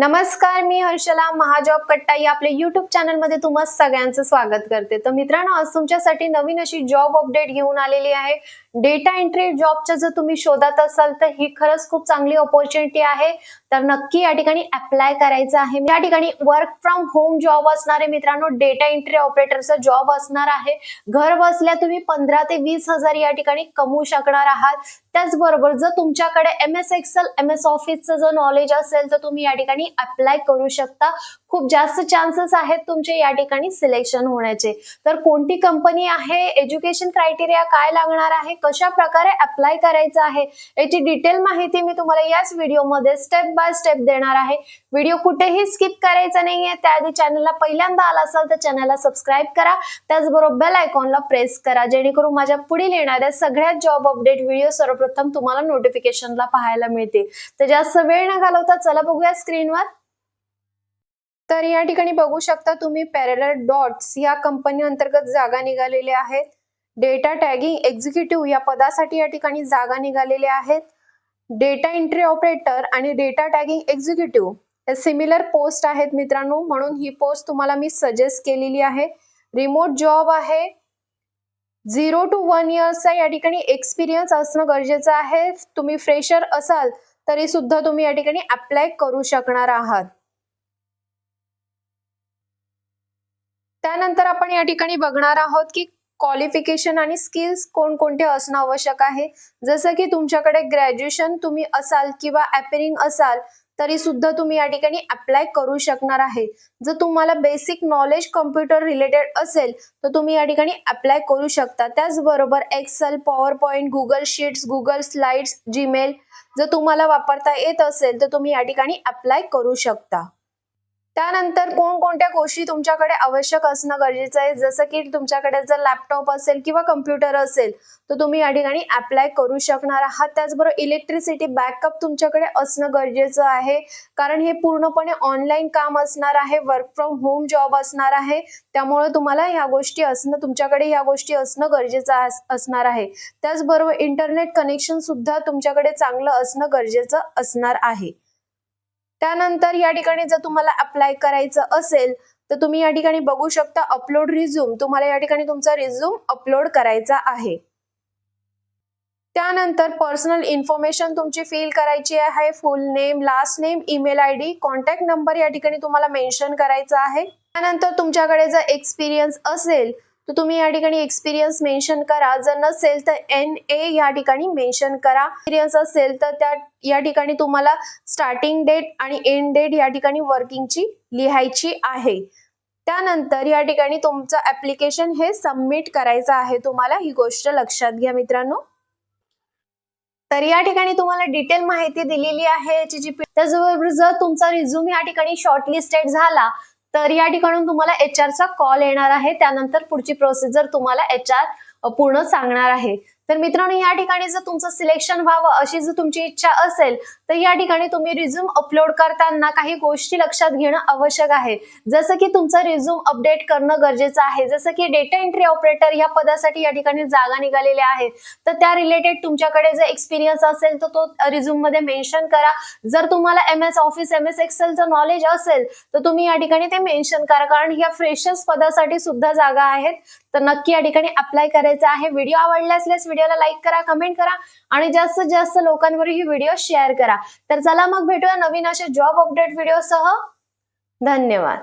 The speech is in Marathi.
नमस्कार मी हर्षला महाजॉब कट्टा या आपल्या युट्यूब चॅनलमध्ये तुम्हा सगळ्यांचं स्वागत करते. तर मित्रांनो आज तुमच्यासाठी नवीन अशी जॉब अपडेट घेऊन आलेली आहे. डेटा एंट्री जॉबच्या जर तुम्ही शोधात असाल तर ही खरंच खूप चांगली ऑपॉर्च्युनिटी आहे. तर नक्की या ठिकाणी अप्लाय करायचं आहे. या ठिकाणी वर्क फ्रॉम होम जॉब असणारे मित्रांनो डेटा एंट्री ऑपरेटरचा जॉब असणार आहे. घर बसल्या तुम्ही पंधरा ते वीस हजार या ठिकाणी कमवू शकणार आहात. त्याचबरोबर जर तुमच्याकडे M S Excel M S ऑफिसचं जर नॉलेज असेल तर तुम्ही या ठिकाणी अप्लाय करू शकता. खूप जास्त चान्सेस आहेत तुमचे या ठिकाणी सिलेक्शन होण्याचे. तर कोणती कंपनी आहे? एज्युकेशन क्रायटेरिया काय लागणार आहे? कशा प्रकारे अप्लाय करायचं आहे? याची डिटेल माहिती मी तुम्हाला याच व्हिडिओमध्ये स्टेप बाय स्टेप देणार आहे. व्हिडिओ कुठेही स्किप करायचा नाहीये. त्याआधी चॅनलला पहिल्यांदा आला असाल तर चॅनलला सबस्क्राईब करा. त्याचबरोबर बेल आयकॉनला प्रेस करा जेणेकरून माझ्या पुढील येणाऱ्या सगळ्या जॉब अपडेट व्हिडिओ सर्वप्रथम तुम्हाला नोटिफिकेशनला पाहायला मिळते तर जास्त वेळ न घालवता चला बघूया स्क्रीनवर. तर या ठिकाणी बघू शकता तुम्ही पॅरेलल डॉट्स या कंपनी अंतर्गत जागा निघालेल्या आहेत. डेटा टॅगिंग एक्झिक्युटिव्ह या पदासाठी या ठिकाणी जागा निघालेल्या आहेत. डेटा एंट्री ऑपरेटर आणि डेटा टॅगिंग एक्झिक्युटिव्ह हे सिमिलर पोस्ट आहेत मित्रांनो. म्हणून ही पोस्ट तुम्हाला मी सजेस्ट केलेली आहे. रिमोट जॉब आहे. झिरो टू वन इयर्सचा या ठिकाणी एक्सपिरियन्स असणं गरजेचं आहे. तुम्ही फ्रेशर असाल तरी सुद्धा तुम्ही या ठिकाणी अप्लाय करू शकणार आहात. त्यानंतर आपण या ठिकाणी बघणार आहोत की क्वालिफिकेशन आणि स्किल्स कोणकोणते असणं आवश्यक आहे? जसं की तुमच्याकडे ग्रॅज्युएशन तुम्ही असाल किंवा अपेरिंग असाल तरी सुद्धा तुम्ही या ठिकाणी अप्लाय करू शकणार आहे. जर तुम्हाला बेसिक नॉलेज कम्प्युटर रिलेटेड असेल तर तुम्ही या ठिकाणी अप्लाय करू शकता. त्याचबरोबर Excel PowerPoint Google Sheets Google Slides Gmail जर तुम्हाला वापरता येत असेल तर तुम्ही या ठिकाणी अप्लाय करू शकता. त्यानंतर कोणकोणत्या गोष्टी तुमच्याकडे आवश्यक असणं गरजेचं आहे? जसं की तुमच्याकडे जर लॅपटॉप असेल किंवा कम्प्युटर असेल तर तुम्ही या ठिकाणी अप्लाय करू शकणार आहात. त्याचबरोबर इलेक्ट्रिसिटी बॅकअप तुमच्याकडे असणं गरजेचं आहे. कारण हे पूर्णपणे ऑनलाईन काम असणार आहे. वर्क फ्रॉम होम जॉब असणार आहे. त्यामुळे तुम्हाला ह्या गोष्टी असणं तुमच्याकडे ह्या गोष्टी असणं गरजेचं असणार आहे. त्याचबरोबर इंटरनेट कनेक्शन सुद्धा तुमच्याकडे चांगलं असणं गरजेचं असणार आहे. त्यानंतर या ठिकाणी जर तुम्हाला अप्लाय करायचं असेल तर तुम्ही या ठिकाणी बघू शकता अपलोड रिझ्यूम तुम्हाला या ठिकाणी तुमचा रिझ्यूम अपलोड करायचा आहे. त्यानंतर पर्सनल इन्फॉर्मेशन तुमची फिल करायची आहे. Full name last name email I D contact number या ठिकाणी तुम्हाला मेन्शन करायचा आहे. त्यानंतर तुमच्याकडे जर एक्सपिरियन्स असेल तर तुम्ही या ठिकाणी एक्सपिरियन्स मेन्शन करा. जर नसेल तर एन ए या ठिकाणी मेन्शन करा. एक्सपिरियन्स असेल तर त्या या ठिकाणी तुम्हाला स्टार्टिंग डेट आणि एंड डेट या ठिकाणी वर्किंगची लिहायची आहे. त्यानंतर या ठिकाणी तुमचं ऍप्लिकेशन हे सबमिट करायचं आहे. तुम्हाला ही गोष्ट लक्षात घ्या मित्रांनो. तर या ठिकाणी तुम्हाला डिटेल माहिती दिलेली आहे. याची जी त्याचबरोबर जर तुमचा रिझ्यूम या ठिकाणी शॉर्टलिस्टेड झाला तर या ठिकाणून तुम्हाला एच चा कॉल येणार आहे. त्यानंतर पुढची प्रोसिजर तुम्हाला एच आर पूर्ण सांगणार आहे तर मित्रांनो या ठिकाणी जर तुमचं सिलेक्शन व्हावं अशी जर तुमची इच्छा असेल तर या ठिकाणी तुम्ही रिझ्यूम अपलोड करताना काही गोष्टी लक्षात घेणं आवश्यक आहे. जसं की तुमचं रिझ्यूम अपडेट करणं गरजेचं आहे. जसं की डेटा एंट्री ऑपरेटर या पदासाठी या ठिकाणी जागा निघालेल्या आहेत. तर त्या रिलेटेड तुमच्याकडे जर एक्सपिरियन्स असेल तर तो रिझ्यूममध्ये मेन्शन करा. जर तुम्हाला M S Office M S एक्सेलचं knowledge असेल तर तुम्ही या ठिकाणी ते मेन्शन करा. कारण या फ्रेशर्स पदासाठी सुद्धा जागा आहेत. तर नक्की या ठिकाणी अप्लाय करायचं आहे. व्हिडिओ आवडला असल्यास व्हिडिओला लाईक करा कमेंट करा आणि जास्तीत जास्त लोकांवर ही व्हिडिओ शेअर करा. तर चला मग भेटूया नवीन अशा जॉब अपडेट व्हिडिओ सह. धन्यवाद.